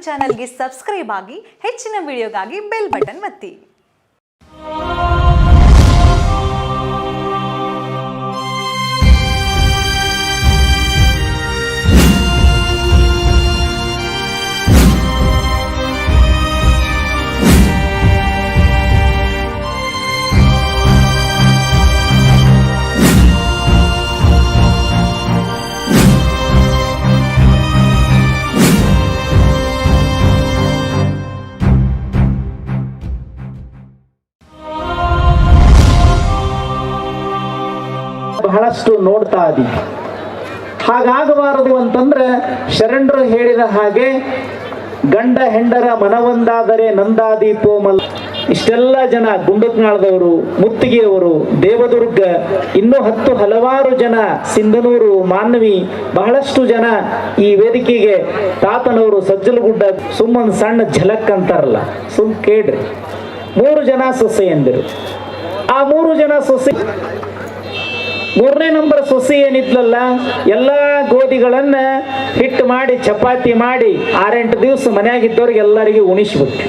Vijayanadu subscribe ಆಗಿ ಹೆಚ್ಚಿನ ವಿಡಿಯೋಗಾಗಿ bell button ಒತ್ತಿ. ಹಾಗಾಗಬಾರದು ಅಂತಂದ್ರೆ ಶರಣರು ಹೇಳಿದ ಹಾಗೆ ಗಂಡ ಹೆಂಡರ ಮನವೊಂದಾದರೆ ನಂದಾದಿ ಪೋಮಲ್. ಇಷ್ಟೆಲ್ಲ ಜನ ಗುಂಡಕ್ನಾಳದವರು ಮುತ್ತಿಗೆಯವರು, ದೇವದುರ್ಗ, ಇನ್ನೂ ಹತ್ತು ಹಲವಾರು ಜನ ಸಿಂಧನೂರು, ಮಾನ್ವಿ, ಬಹಳಷ್ಟು ಜನ ಈ ವೇದಿಕೆಗೆ ತಾತನವರು ಸಜ್ಜಲಗುಡ್ಡ, ಸುಮ್ಮನ್ ಸಣ್ಣ ಝಲಕ್ ಅಂತಾರಲ್ಲ ಸುಮ್ ಕೇಳ್ರಿ. ಮೂರು ಜನ ಸೊಸೆ ಎಂದರು ಆ ಮೂರು ಜನ ಸೊಸೆ ಮೂರನೇ ನಂಬರ್ ಸೊಸಿ ಏನಿದ್ಲಲ್ಲ, ಎಲ್ಲ ಗೋಧಿಗಳನ್ನ ಹಿಟ್ಟು ಮಾಡಿ, ಚಪಾತಿ ಮಾಡಿ, ಆರೆಂಟು ದಿವಸ ಮನೆಯಾಗಿದ್ದವ್ರಿಗೆ ಎಲ್ಲರಿಗೂ ಉಣಿಸ್ಬಿಟ್ಟು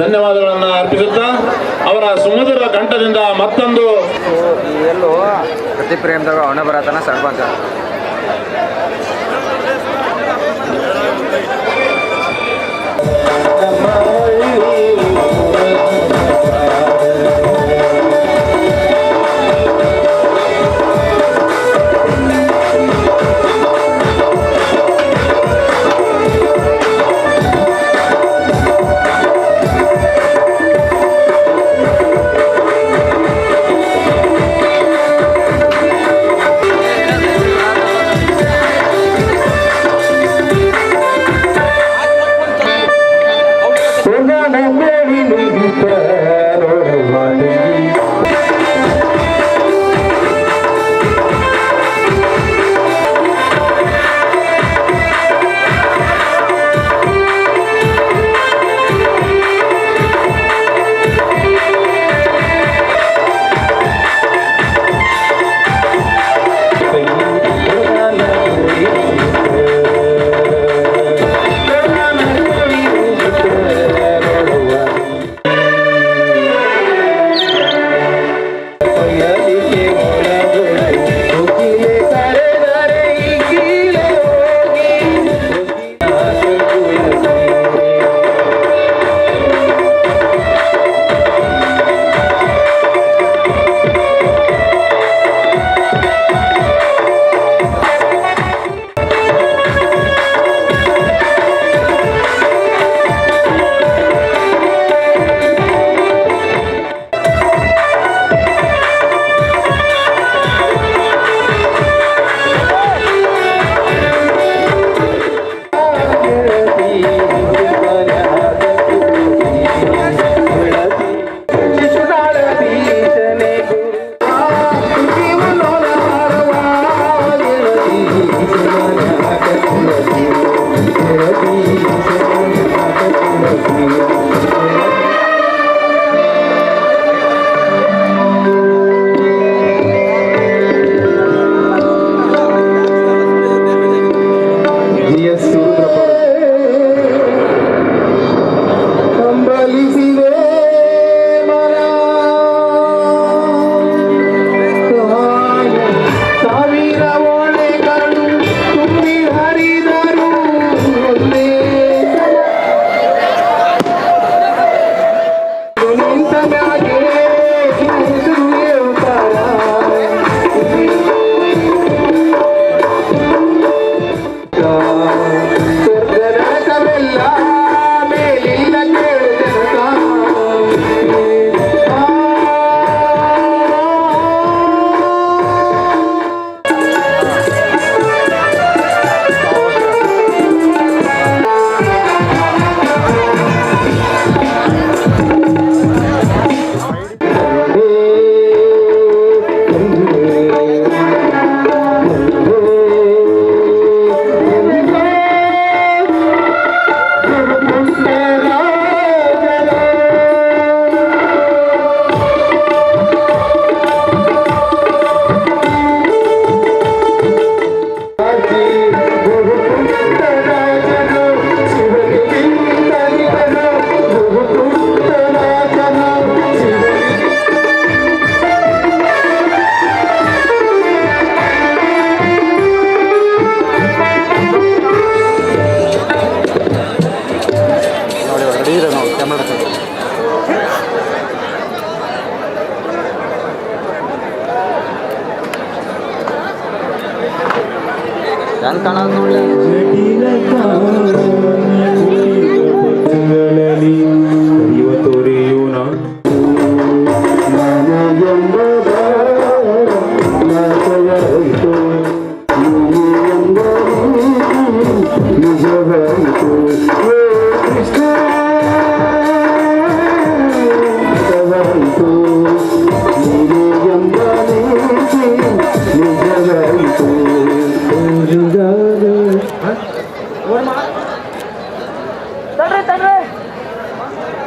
ಧನ್ಯವಾದಗಳನ್ನು ಅರ್ಪಿಸುತ್ತಾ ಅವರ ಸುಮಧುರ ಕಂಠದಿಂದ ಮತ್ತೊಂದು ಎಲ್ಲೋ ಪ್ರತಿ ಪ್ರೇಮದಾಗ ಅವಣ ಬರತನ ಸರ್ಪಂಚ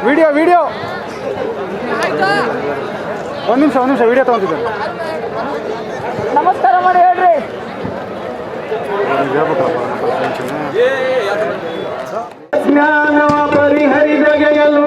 ವಿಡಿಯೋ ವಿಡಿಯೋ. ಒಂದು ನಿಮಿಷ ಒಂದು ನಿಮಿಷ ವಿಡಿಯೋ ತೊಗೊಂತಿದ್ದೆ. ನಮಸ್ಕಾರ ಮಾಡಿ ಹೇಳ್ರಿ. ಜ್ಞಾನವ ಪರಿಹರಿದಗೆಯಲು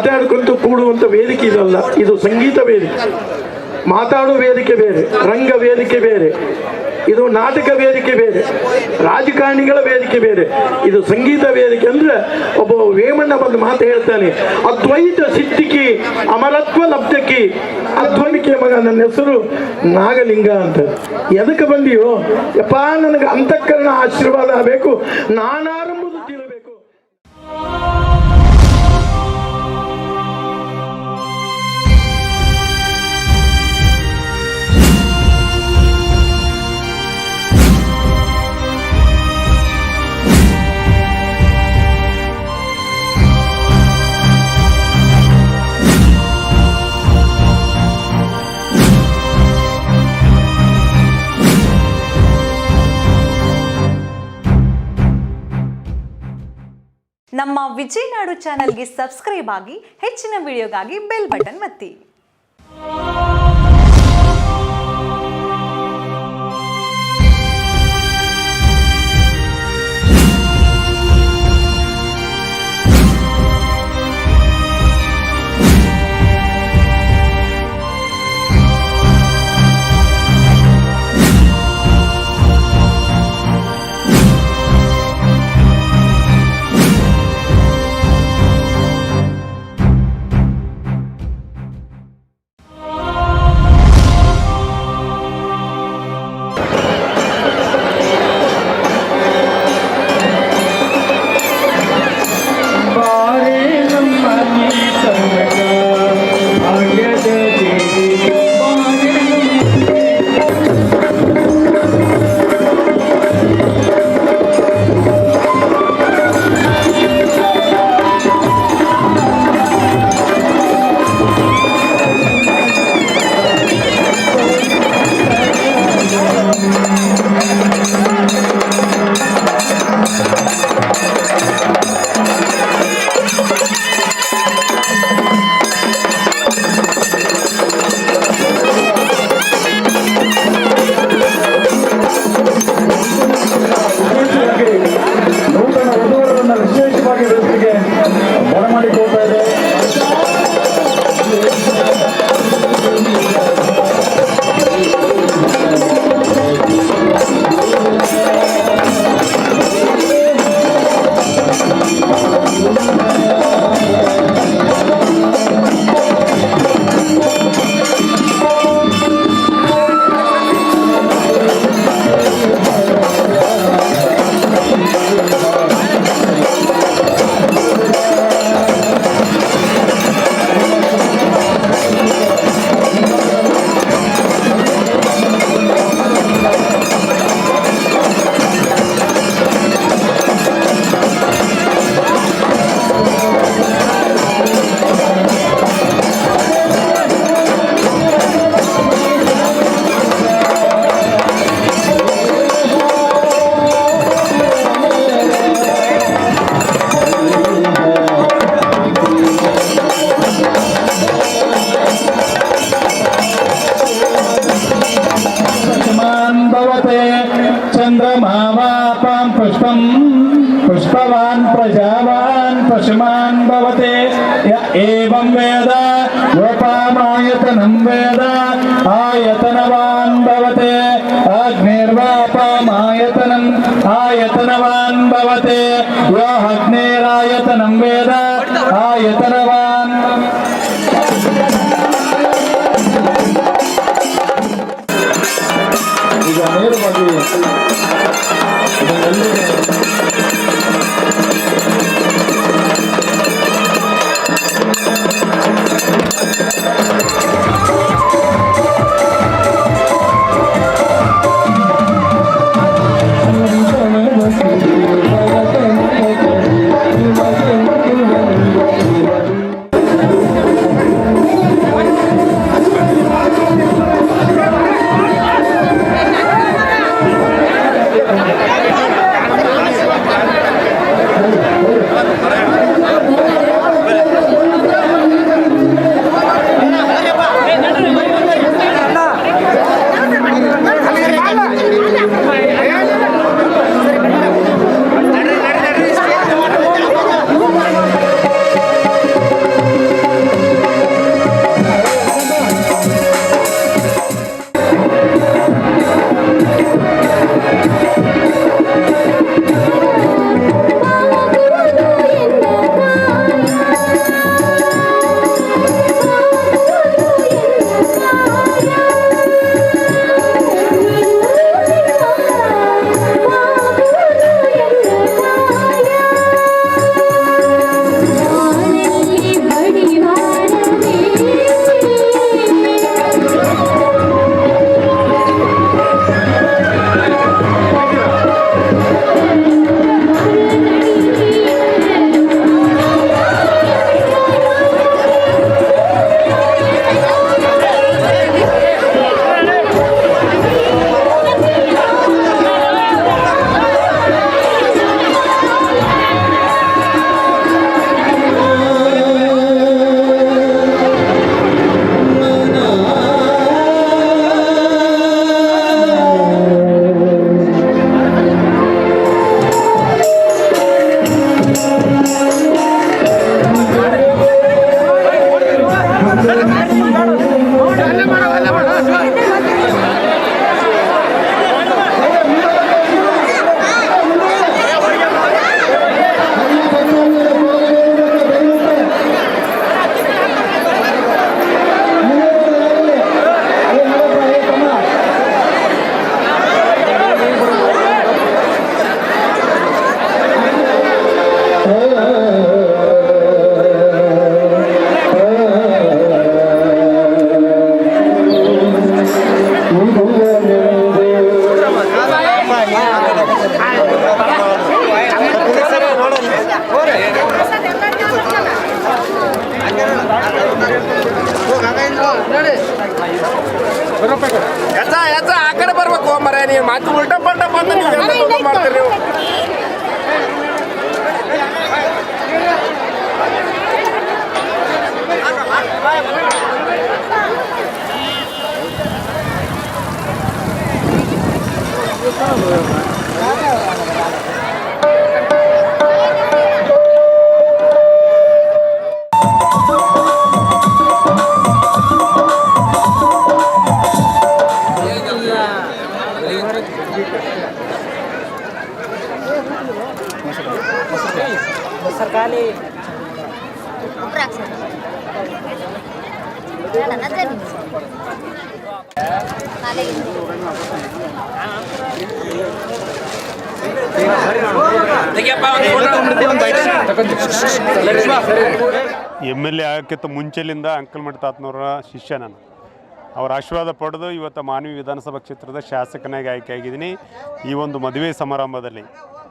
ಮಾತಾಡ್ಕೊಂತ ಕೂಡುವಂತ ವೇದಿಕೆ ಇದಲ್ಲ. ಇದು ಸಂಗೀತ ವೇದಿಕೆ. ಮಾತಾಡುವ ವೇದಿಕೆ ಬೇರೆ, ರಂಗ ವೇದಿಕೆ ಬೇರೆ, ಇದು ನಾಟಕ ವೇದಿಕೆ ಬೇರೆ, ರಾಜಕಾರಣಿಗಳ ವೇದಿಕೆ ಬೇರೆ. ಇದು ಸಂಗೀತ ವೇದಿಕೆ ಅಂದ್ರೆ ಒಬ್ಬ ವೇಮಣ್ಣ ಬಂದು ಮಾತು ಹೇಳ್ತಾನೆ, ಅದ್ವೈತ ಸಿದ್ಧಿಕಿ ಅಮರತ್ವ ಲಬ್ಧಕಿ ಅದ್ವೈಕೆ ಮಗ, ನನ್ನ ಹೆಸರು ನಾಗಲಿಂಗ ಅಂತ. ಎದಕ್ಕೆ ಬಂದಿಯೋ? ಯಪ್ಪ, ನನಗೆ ಅಂತಃಕರಣ ಆಶೀರ್ವಾದ ಬೇಕು. ನಾನಾರಂಭದ ನಮ್ಮ ವಿಜಯನಾಡು ಚಾನಲ್ಗೆ ಸಬ್ಸ್ಕ್ರೈಬ್ ಆಗಿ ಹೆಚ್ಚಿನ ವಿಡಿಯೋಗಾಗಿ ಬೆಲ್ ಬಟನ್ ಒತ್ತಿ. पशुमान् भवते य एवं वेद गोपामायतनं वेद ಎಂ ಎಲ್ ಎ ಆಗೋಕ್ಕಿಂತ ಮುಂಚೆಲಿಂದ ಅಂಕಲ್ಮಠ ತಾತನವರ ಶಿಷ್ಯ ನಾನು. ಅವರ ಆಶೀರ್ವಾದ ಪಡೆದು ಇವತ್ತು ಮಾನವಿ ವಿಧಾನಸಭಾ ಕ್ಷೇತ್ರದ ಶಾಸಕನಾಗಿ ಆಯ್ಕೆಯಾಗಿದ್ದೀನಿ. ಈ ಒಂದು ಮದುವೆ ಸಮಾರಂಭದಲ್ಲಿ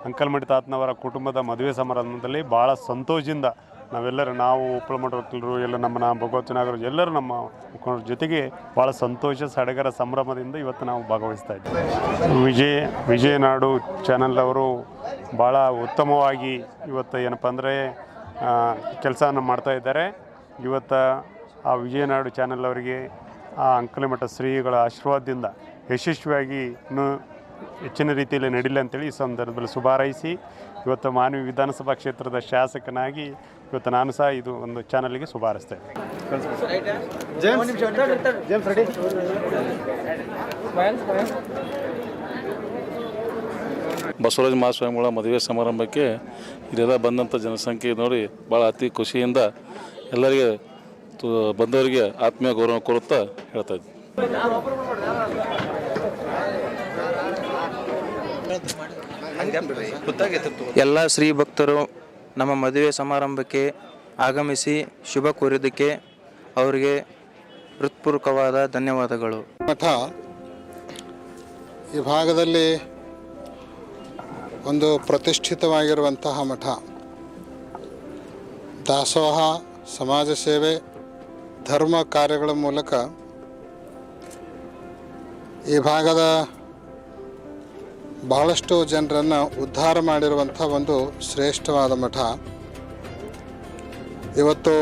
ಅಂಕಲ್ಮಠ ತಾತನವರ ಕುಟುಂಬದ ಮದುವೆ ಸಮಾರಂಭದಲ್ಲಿ ಭಾಳ ಸಂತೋಷದಿಂದ ನಾವೆಲ್ಲರೂ ನಾವು ಉಪ್ಪಳ ವಕೀಲರು ಎಲ್ಲ ನಮ್ಮ ಭಗವತ್ ನಾಗರಾಜ್ ಎಲ್ಲರೂ ನಮ್ಮ ಮುಖಂಡರ ಜೊತೆಗೆ ಭಾಳ ಸಂತೋಷ, ಸಡಗರ ಸಂಭ್ರಮದಿಂದ ಇವತ್ತು ನಾವು ಭಾಗವಹಿಸ್ತಾ ಇದ್ದೀವಿ. ವಿಜಯ, ವಿಜಯನಾಡು ಚಾನಲ್ ಅವರು ಭಾಳ ಉತ್ತಮವಾಗಿ ಇವತ್ತು ಏನಪ್ಪ ಅಂದರೆ ಕೆಲಸವನ್ನು ಮಾಡ್ತಾ ಇದ್ದಾರೆ. ಇವತ್ತು ಆ ವಿಜಯನಾಡು ಚಾನಲ್ ಅವರಿಗೆ ಆ ಅಂಕಲಿಮಠ ಶ್ರೀಗಳ ಆಶೀರ್ವಾದದಿಂದ ಯಶಸ್ವಿಯಾಗಿ ಹೆಚ್ಚಿನ ರೀತಿಯಲ್ಲಿ ನಡೀಲಿ ಅಂತೇಳಿ ಈ ಸಂದರ್ಭದಲ್ಲಿ ಶುಭಾರೈಸಿ. ಇವತ್ತು ಮಾನವಿ ವಿಧಾನಸಭಾ ಕ್ಷೇತ್ರದ ಶಾಸಕನಾಗಿ ಇವತ್ತು ನಾನು ಸಹ ಇದು ಒಂದು ಚಾನಲ್ಗೆ ಶುಭಾರಿಸ್ತೇನೆ. James James ready. ಬಸವರಾಜ ಮಹಾಸ್ವಾಮಿಗಳ ಮದುವೆ ಸಮಾರಂಭಕ್ಕೆ ಇಲ್ಲೆಲ್ಲ ಬಂದಂಥ ಜನಸಂಖ್ಯೆ ನೋಡಿ ಭಾಳ ಅತಿ ಖುಷಿಯಿಂದ ಎಲ್ಲರಿಗೆ ತು- ಬಂದವರಿಗೆ ಆತ್ಮೀಯ ಗೌರವ ಕೊಡುತ್ತಾ ಹೇಳ್ತಾ ಇದ್ದೀನಿ. ಎಲ್ಲ ಶ್ರೀ ಭಕ್ತರು ನಮ್ಮ ಮದುವೆ ಸಮಾರಂಭಕ್ಕೆ ಆಗಮಿಸಿ ಶುಭ ಕೋರಿದ್ದಕ್ಕೆ ಅವರಿಗೆ ಹೃತ್ಪೂರ್ವಕವಾದ ಧನ್ಯವಾದಗಳು. ಮಠ ಈ ಭಾಗದಲ್ಲಿ ಒಂದು ಪ್ರತಿಷ್ಠಿತವಾಗಿರುವಂತಹ ಮಠ. ದಾಸೋಹ, ಸಮಾಜ ಸೇವೆ, ಧರ್ಮ ಕಾರ್ಯಗಳ ಮೂಲಕ ಈ ಭಾಗದ ಬಹಳಷ್ಟು ಜನರನ್ನು ಉದ್ಧಾರ ಮಾಡಿರುವಂಥ ಒಂದು ಶ್ರೇಷ್ಠವಾದ ಮಠ. ಇವತ್ತು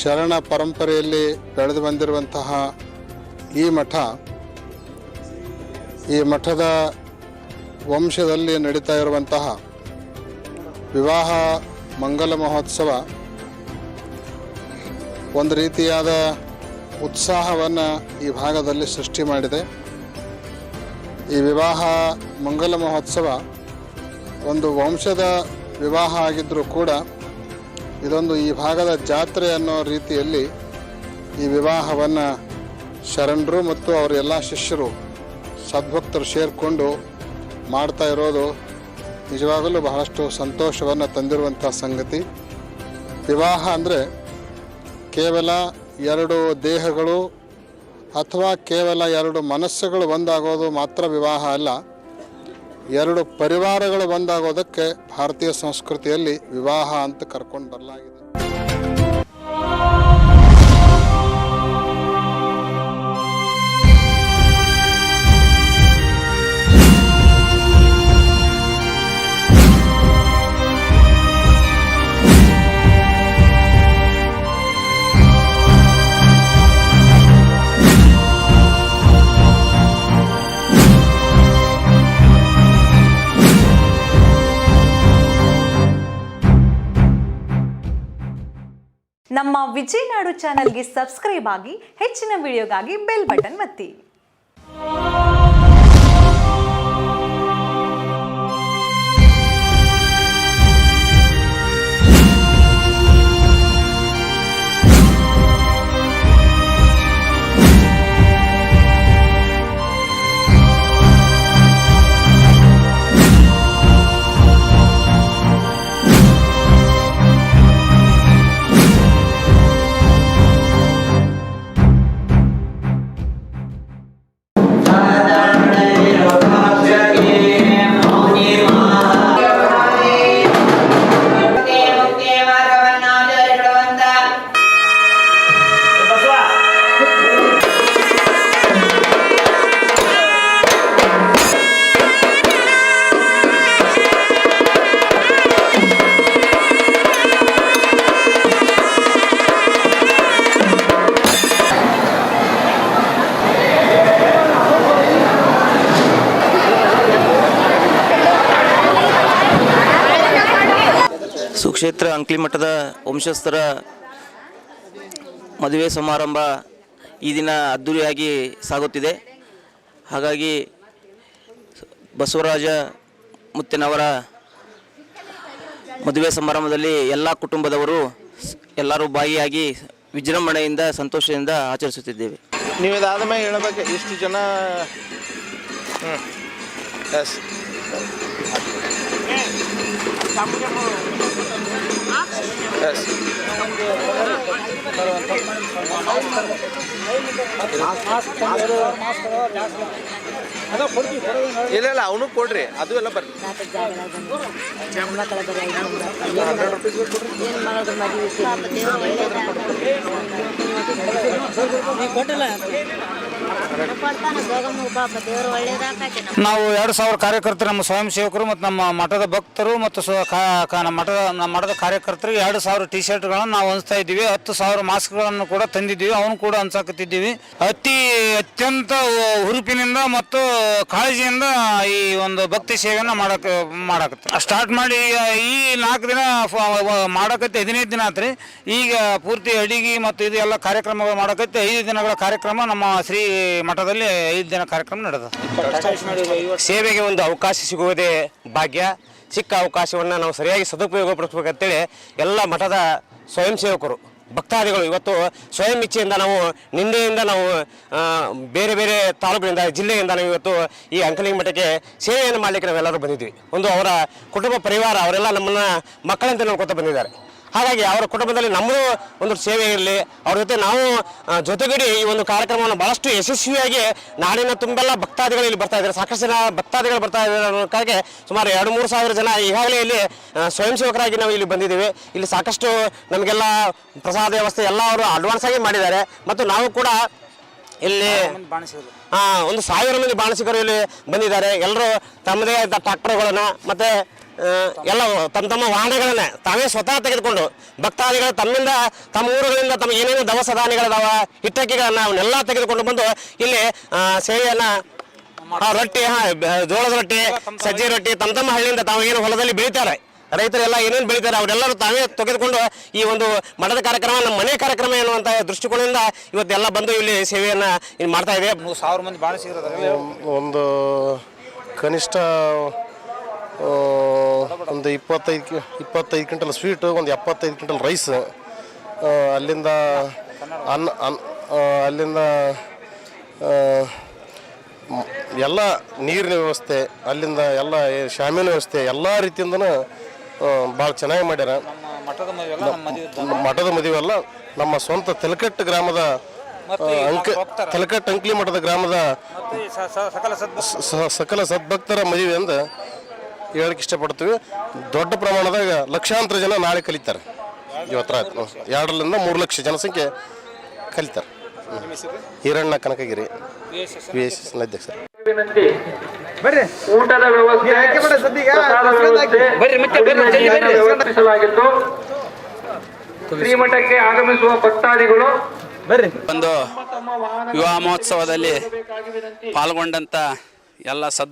ಶರಣ ಪರಂಪರೆಯಲ್ಲಿ ಬೆಳೆದು ಬಂದಿರುವಂತಹ ಈ ಮಠ, ಈ ಮಠದ ವಂಶದಲ್ಲಿ ನಡೀತಾ ಇರುವಂತಹ ವಿವಾಹ ಮಂಗಲ ಮಹೋತ್ಸವ ಒಂದು ರೀತಿಯಾದ ಉತ್ಸಾಹವನ್ನು ಈ ಭಾಗದಲ್ಲಿ ಸೃಷ್ಟಿ ಮಾಡಿದೆ. ಈ ವಿವಾಹ ಮಂಗಲ ಮಹೋತ್ಸವ ಒಂದು ವಂಶದ ವಿವಾಹ ಆಗಿದ್ದರೂ ಕೂಡ ಇದೊಂದು ಈ ಭಾಗದ ಜಾತ್ರೆ ಅನ್ನೋ ರೀತಿಯಲ್ಲಿ ಈ ವಿವಾಹವನ್ನು ಶರಣರು ಮತ್ತು ಅವರ ಎಲ್ಲ ಶಿಷ್ಯರು ಸದ್ಭಕ್ತರು ಸೇರಿಕೊಂಡು ಮಾಡ್ತಾ ಇರೋದು ನಿಜವಾಗಲೂ ಬಹಳಷ್ಟು ಸಂತೋಷವನ್ನು ತಂದಿರುವಂಥ ಸಂಗತಿ. ವಿವಾಹ ಅಂದರೆ ಕೇವಲ ಎರಡು ದೇಹಗಳು ಅಥವಾ ಕೇವಲ ಎರಡು ಮನಸ್ಸುಗಳು ಒಂದಾಗೋದು ಮಾತ್ರ ವಿವಾಹ ಅಲ್ಲ, ಎರಡು ಪರಿವಾರಗಳು ಒಂದಾಗೋದಕ್ಕೆ ಭಾರತೀಯ ಸಂಸ್ಕೃತಿಯಲ್ಲಿ ವಿವಾಹ ಅಂತ ಕರ್ಕೊಂಡು ಬರಲಾಗಿದೆ. ನಮ್ಮ ವಿಜಯನಾಡು ಚಾನಲ್ಗೆ ಸಬ್ಸ್ಕ್ರೈಬ್ ಆಗಿ ಹೆಚ್ಚಿನ ವಿಡಿಯೋಗಾಗಿ ಬೆಲ್ ಬಟನ್ ಒತ್ತಿ. ಸುಕ್ಷೇತ್ರ ಅಂಕ್ಲಿಮಠದ ವಂಶಸ್ಥರ ಮದುವೆ ಸಮಾರಂಭ ಈ ದಿನ ಅದ್ಧೂರಿಯಾಗಿ ಸಾಗುತ್ತಿದೆ. ಹಾಗಾಗಿ ಬಸವರಾಜ ಮುತ್ತಿನವರ ಮದುವೆ ಸಮಾರಂಭದಲ್ಲಿ ಎಲ್ಲ ಕುಟುಂಬದವರು ಎಲ್ಲರೂ ಭಾಗಿಯಾಗಿ ವಿಜೃಂಭಣೆಯಿಂದ ಸಂತೋಷದಿಂದ ಆಚರಿಸುತ್ತಿದ್ದೇವೆ. ನೀವು ಇದಾದ ಮೇಲೆ ಹೇಳಬೇಕು ಇಷ್ಟು ಜನ? ಎಸ್ ಎಸ್ ಇಲ್ಲ ಇಲ್ಲ ಅವನು ಕೊಡ್ರಿ. ಅದು ಎಲ್ಲ ಬರ್ರಿ ನಾವು ಎರಡು ಸಾವಿರ ಕಾರ್ಯಕರ್ತರು, ನಮ್ಮ ಸ್ವಯಂ ಸೇವಕರು ಮತ್ತು ನಮ್ಮ ಮಠದ ಭಕ್ತರು ಮತ್ತು ನಮ್ಮ ಮಠದ ನಮ್ಮ ಮಠದ ಕಾರ್ಯಕರ್ತರಿಗೆ ಎರಡು ಸಾವಿರ ಟಿ ಶರ್ಟ್ಗಳನ್ನು ನಾವು ಹಂಚ್ತಾ ಇದ್ದೀವಿ. ಹತ್ತು ಸಾವಿರ ಮಾಸ್ಕ್ಗಳನ್ನು ಕೂಡ ತಂದಿದ್ದೀವಿ. ಅವನು ಕೂಡ ಹಂಚಾಕತ್ತಿದ್ದೀವಿ ಅತಿ ಅತ್ಯಂತ ಹುರುಪಿನಿಂದ ಮತ್ತು ಕಾಳಜಿಯಿಂದ ಈ ಒಂದು ಭಕ್ತಿ ಸೇವೆಯನ್ನು ಮಾಡಕ್ ಮಾಡಕತ್ತೆ ಸ್ಟಾರ್ಟ್ ಮಾಡಿ, ಈ ನಾಲ್ಕು ದಿನ ಮಾಡಕತ್ತೆ, ಹದಿನೈದು ದಿನ ಆತ್ರಿ. ಈಗ ಪೂರ್ತಿ ಅಡಿಗೆ ಮತ್ತು ಇದು ಎಲ್ಲ ಕಾರ್ಯಕ್ರಮಗಳು ಮಾಡಕತ್ತೆ, ಐದು ದಿನಗಳ ಕಾರ್ಯಕ್ರಮ ನಮ್ಮ ಶ್ರೀ ಮಠದಲ್ಲಿ ಐದು ದಿನ ಕಾರ್ಯಕ್ರಮ ನಡೆದ ಸೇವೆಗೆ ಒಂದು ಅವಕಾಶ ಸಿಗುವುದೇ ಭಾಗ್ಯ. ಸಿಕ್ಕ ಅವಕಾಶವನ್ನು ನಾವು ಸರಿಯಾಗಿ ಸದುಪಯೋಗ ಪಡಿಸ್ಬೇಕಂತೇಳಿ ಎಲ್ಲ ಮಠದ ಸ್ವಯಂ ಸೇವಕರು ಭಕ್ತಾದಿಗಳು ಇವತ್ತು ಸ್ವಯಂ ಇಚ್ಛೆಯಿಂದ ನಾವು ನಿನ್ನೆಯಿಂದ ನಾವು ಬೇರೆ ಬೇರೆ ತಾಲೂಕಿನಿಂದ ಜಿಲ್ಲೆಯಿಂದ ನಾವು ಇವತ್ತು ಈ ಅಂಕಲಿಂಗ ಮಠಕ್ಕೆ ಸೇವೆಯನ್ನು ಮಾಡಲಿಕ್ಕೆ ನಾವೆಲ್ಲರೂ ಬಂದಿದ್ವಿ ಒಂದು ಅವರ ಕುಟುಂಬ ಪರಿವಾರ ಅವರೆಲ್ಲ ನಮ್ಮನ್ನ ಮಕ್ಕಳಂತೆ ನೋಡ್ಕೊತ ಬಂದಿದ್ದಾರೆ. ಹಾಗಾಗಿ ಅವರ ಕುಟುಂಬದಲ್ಲಿ ನಮ್ಮದು ಒಂದು ಸೇವೆ ಇರಲಿ ಅವ್ರ ಜೊತೆ ನಾವು ಜೊತೆಗಡಿ ಈ ಒಂದು ಕಾರ್ಯಕ್ರಮವನ್ನು ಬಹಳಷ್ಟು ಯಶಸ್ವಿಯಾಗಿ ನಾಡಿನ ತುಂಬೆಲ್ಲ ಭಕ್ತಾದಿಗಳು ಇಲ್ಲಿ ಬರ್ತಾ ಇದ್ದಾರೆ. ಸಾಕಷ್ಟು ಜನ ಭಕ್ತಾದಿಗಳು ಬರ್ತಾ ಇದ್ದಾರೆ ಅನ್ನೋದಕ್ಕಾಗಿ ಸುಮಾರು ಎರಡು ಮೂರು ಸಾವಿರ ಜನ ಈಗಾಗಲೇ ಇಲ್ಲಿ ಸ್ವಯಂ ಸೇವಕರಾಗಿ ನಾವು ಇಲ್ಲಿ ಬಂದಿದ್ದೀವಿ. ಇಲ್ಲಿ ಸಾಕಷ್ಟು ನಮಗೆಲ್ಲ ಪ್ರಸಾದ ವ್ಯವಸ್ಥೆ ಎಲ್ಲ ಅವರು ಅಡ್ವಾನ್ಸ್ ಆಗಿ ಮಾಡಿದ್ದಾರೆ. ಮತ್ತು ನಾವು ಕೂಡ ಇಲ್ಲಿ ಒಂದು ಸಾವಿರ ಮಂದಿ ಬಾಣಸಿಗರು ಇಲ್ಲಿ ಬಂದಿದ್ದಾರೆ. ಎಲ್ಲರೂ ತಮ್ಮದೇ ಆದ ಟ್ರಾಕ್ಟರ್ಗಳನ್ನು ಮತ್ತೆ ಎಲ್ಲ ತಮ್ಮ ತಮ್ಮ ವಾಹನಗಳನ್ನ ತಾವೇ ಸ್ವತಃ ತೆಗೆದುಕೊಂಡು ಭಕ್ತಾದಿಗಳು ತಮ್ಮಿಂದ ತಮ್ಮ ಊರುಗಳಿಂದ ತಮ್ಮ ಏನೇನು ದವಸ ಧಾನ್ಯಗಳಿದಾವ ಹಿಟ್ಟಕ್ಕಿಗಳನ್ನ ಅವನ್ನೆಲ್ಲ ತೆಗೆದುಕೊಂಡು ಬಂದು ಇಲ್ಲಿ ಸೇವೆಯನ್ನು ಸೇವೆಯನ್ನ ರೊಟ್ಟಿ ಹಾ, ಜೋಳದ ರೊಟ್ಟಿ ಸಜ್ಜೆ ರೊಟ್ಟಿ ತಮ್ಮ ತಮ್ಮ ಹಳ್ಳಿಯಿಂದ ತಾವು ಏನು ಹೊಲದಲ್ಲಿ ಬೆಳೀತಾರೆ ರೈತರೆಲ್ಲ ಏನೇನು ಬೆಳೀತಾರೆ ಅವರೆಲ್ಲರೂ ತಾವೇ ತೆಗೆದುಕೊಂಡು ಈ ಒಂದು ಮಠದ ಕಾರ್ಯಕ್ರಮ ನಮ್ಮ ಮನೆ ಕಾರ್ಯಕ್ರಮ ಎನ್ನುವಂಥ ದೃಷ್ಟಿಕೋನದಿಂದ ಇವತ್ತೆಲ್ಲ ಬಂದು ಇಲ್ಲಿ ಸೇವೆಯನ್ನು ಇಲ್ಲಿ ಮಾಡ್ತಾ ಇದೆ. ಸಾವಿರ ಮಂದಿ ಭಾಳ ಒಂದು ಕನಿಷ್ಠ ಒಂದು ಇಪ್ಪತ್ತೈದು ಇಪ್ಪತ್ತೈದು ಕ್ವಿಂಟಲ್ ಸ್ವೀಟು ಒಂದು ಎಪ್ಪತ್ತೈದು ಕ್ವಿಂಟಲ್ ರೈಸ್ ಅಲ್ಲಿಂದ ಅನ್ನ ಅನ್ ಅಲ್ಲಿಂದ ಎಲ್ಲ ನೀರಿನ ವ್ಯವಸ್ಥೆ ಅಲ್ಲಿಂದ ಎಲ್ಲ ಶಾಮಿನ ವ್ಯವಸ್ಥೆ ಎಲ್ಲ ರೀತಿಯಿಂದನೂ ಭಾಳ ಚೆನ್ನಾಗಿ ಮಾಡ್ಯಾರ. ಮಠದ ಮದುವೆ ನಮ್ಮ ಸ್ವಂತ ತೆಲಕಟ್ಟು ಗ್ರಾಮದ ಅಂಕ ತೆಲಕಟ್ಟು ಅಂಕ್ಲಿ ಮಠದ ಗ್ರಾಮದ ಸಕಲ ಸದ್ಭಕ್ತರ. ಮದುವೆ ಅಂತ ಹೇಳಕ್ಕೆ ಇಷ್ಟಪಡ್ತೀವಿ. ದೊಡ್ಡ ಪ್ರಮಾಣದಾಗ ಲಕ್ಷಾಂತರ ಜನ ನಾಳೆ ಕಲಿತಾರೆ. ಇವತ್ತು ರಾತ್ರಿ ಎರಡರಿಂದ ಮೂರು ಲಕ್ಷ ಜನಸಂಖ್ಯೆ ಕಲಿತಾರೆ. Hiranna Kanakagiri. V S S ಅಧ್ಯಕ್ಷ ಊಟದ ವ್ಯವಸ್ಥೆ ಶ್ರೀಮಠಕ್ಕೆ ಆಗಮಿಸುವ ಭಕ್ತಾದಿಗಳು ಒಂದು ವಿವಾಹ ಮಹೋತ್ಸವದಲ್ಲಿ ಪಾಲ್ಗೊಂಡಂತ ಎಲ್ಲ ಸದ್